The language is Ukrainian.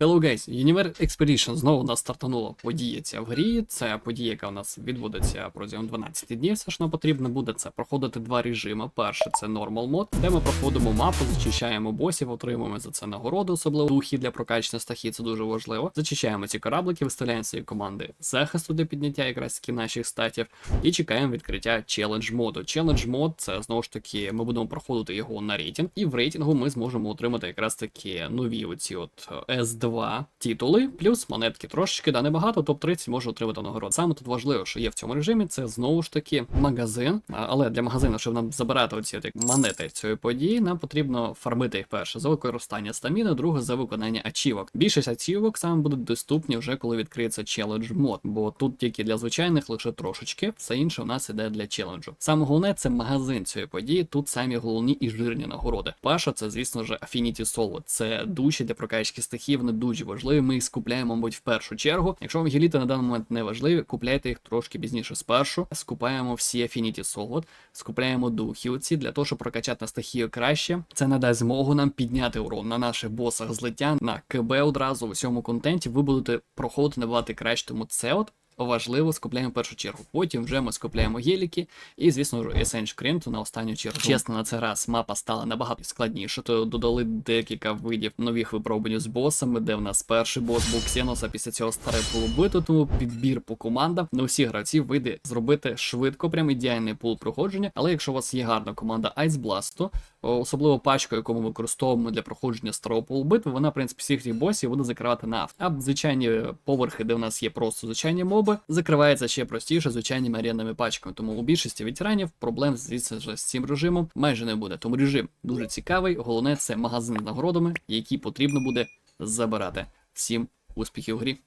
Hello guys, Universe Expedition знову у нас стартанула подія ця в грі. Це подія, яка у нас відбудеться протягом 12 днів. Все ж нам потрібно буде це проходити два режими. Перше це Normal мод, де ми проходимо мапу, зачищаємо босів, отримуємо за це нагороду, особливо духі для прокачення стахі, це дуже важливо. Зачищаємо ці кораблики, виставляємо свої команди захисту для підняття якраз таки наших статів, і чекаємо відкриття челендж моду. Челендж мод це знову ж таки, ми будемо проходити його на рейтинг, і в рейтингу ми зможемо отримати якраз таки нові оці от S2 два титули, плюс монетки трошечки, да небагато, топ-30 може отримати нагород. Саме тут важливо, що є в цьому режимі, це знову ж таки магазин. Але для магазину, щоб нам забирати оці от, монети цієї події, нам потрібно фармити їх перше за використання стаміни, друге за виконання ачівок. Більшість ачівок саме будуть доступні вже коли відкриється челендж мод, бо тут тільки для звичайних лише трошечки, все інше у нас іде для челенджу. Саме головне це магазин цієї події. Тут самі головні і жирні нагороди. Перша це, звісно ж, Афініті Соло, Це душі для прокачки стихів, дуже важливі. Ми їх скупляємо, мабуть, в першу чергу. Якщо вам геліти на даний момент не важливі, купляйте їх трошки пізніше спершу. Скупаємо всі Affinity Solid, скупляємо духи оці для того, щоб прокачати стихію краще. Це надасть змогу нам підняти урон на наших босах злиття на КБ одразу в усьому контенті. Ви будете проходити набагато краще, тому це от. Важливо, скупляємо в першу чергу. Потім вже ми скупляємо геліки і, звісно ж, Essence на останню чергу. Чесно, на цей раз мапа стала набагато складніше, то додали декілька видів нових випробувань з босами, де в нас перший бос був Ксенос, а після цього старе було бито, тому підбір по командам на усіх гравців вийде зробити швидко, прям ідеальний пул проходження. Але якщо у вас є гарна команда Ice Blast, то особливо пачка, яку ми використовуємо для проходження старого пулу вона, в принципі, всіх цих босів буде закривати на авто. А звичайні поверхи, де в нас є просто звичайні моби, закривається ще простіше звичайними аренними пачками. Тому у більшості ветеранів проблем, звісно з цим режимом майже не буде. Тому режим дуже цікавий. Головне це магазин з нагородами, які потрібно буде забирати. Всім успіхів в грі!